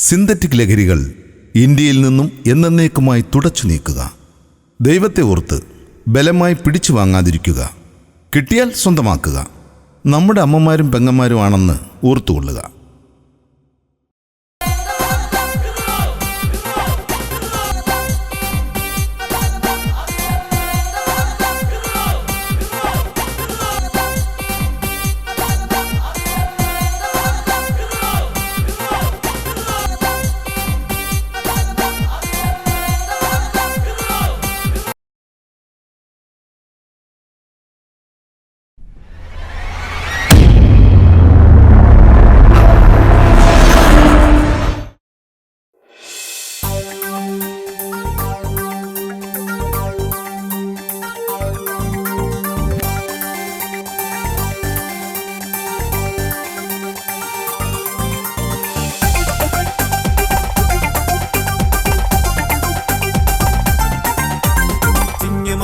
Synthetic ലഹരികൾ ഇന്ത്യയിൽ നിന്നും എന്നേക്കുമായി തുടച്ചു നീക്കുക. ദൈവത്തെ ഓർത്ത് ബലമായി പിടിച്ചു വാങ്ങാതിരിക്കുക. കിട്ടിയാൽ സ്വന്തമാക്കുക. നമ്മുടെ അമ്മമാരും പെങ്ങന്മാരും ആണെന്ന് ഓർത്തുകൊള്ളുക.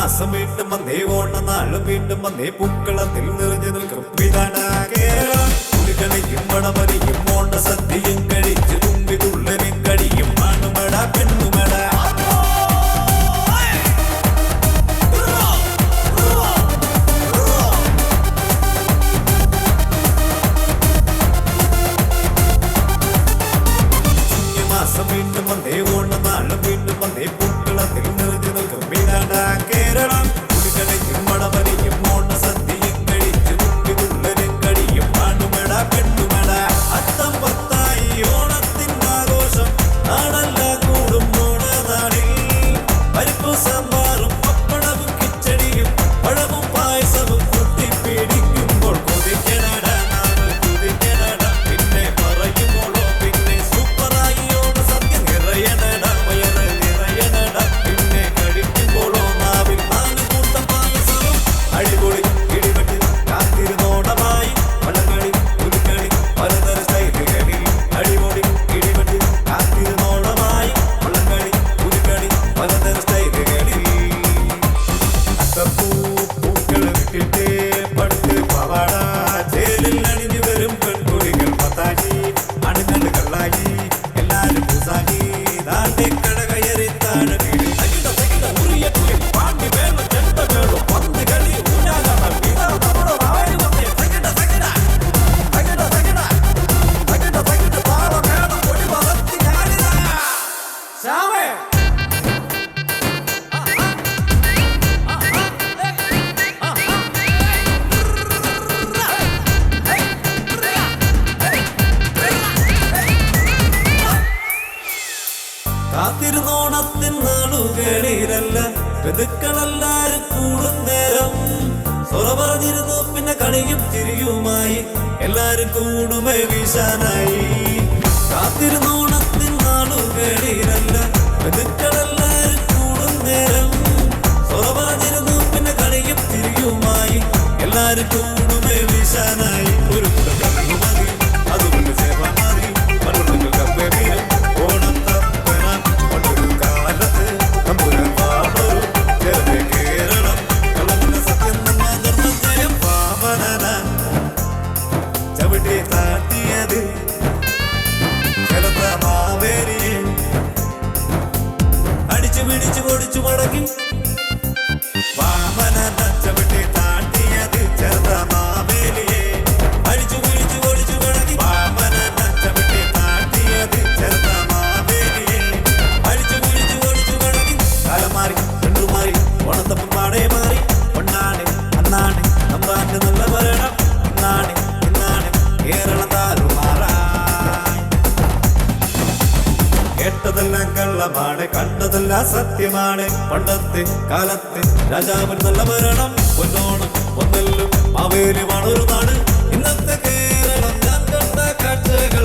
മാസം വീണ്ടും വന്നേ ഓണനാളും വീണ്ടും വന്നേ പൂക്കളത്തിൽ നിറഞ്ഞു നിൽക്കും. പിതാനാകേരം കുളികളെയും മണമനയും ഓണ സദ്യയും കഴിച്ചു സമയം കാത്തിരുന്നോണത്തിൻ നാളുകളിലല്ല ബന്ധുക്കളെല്ലാരും കൂടും നേരം. സൊറ പറഞ്ഞിരുന്നു പിന്നെ കളിയും ചിരിയുമായി എല്ലാരും കൂടുമേ വീശാനായി. കാത്തിരുന്നോണത്തിൽ പേടിയിലല്ല ബന്ധുക്കളെല്ലാരും കൂടും നേരം. സ്വതമായിരുന്നു പിന്നെ കളിയും തിരിയുമായി. എല്ലാവരും കൂടുമേ വിശാനായി. സത്യമാണ് കണ്ടതല്ല സത്യമാണ്. പണ്ടത്തെ കാലത്തെ രാജാവിൻ നല്ല മരണം പൊന്നോണം പൊന്നല്ലും മാവേലിയുമാണ് വളരുന്നാണ് ഇന്നത്തെ കേരളം ഞാൻ കണ്ട കാഴ്ചകൾ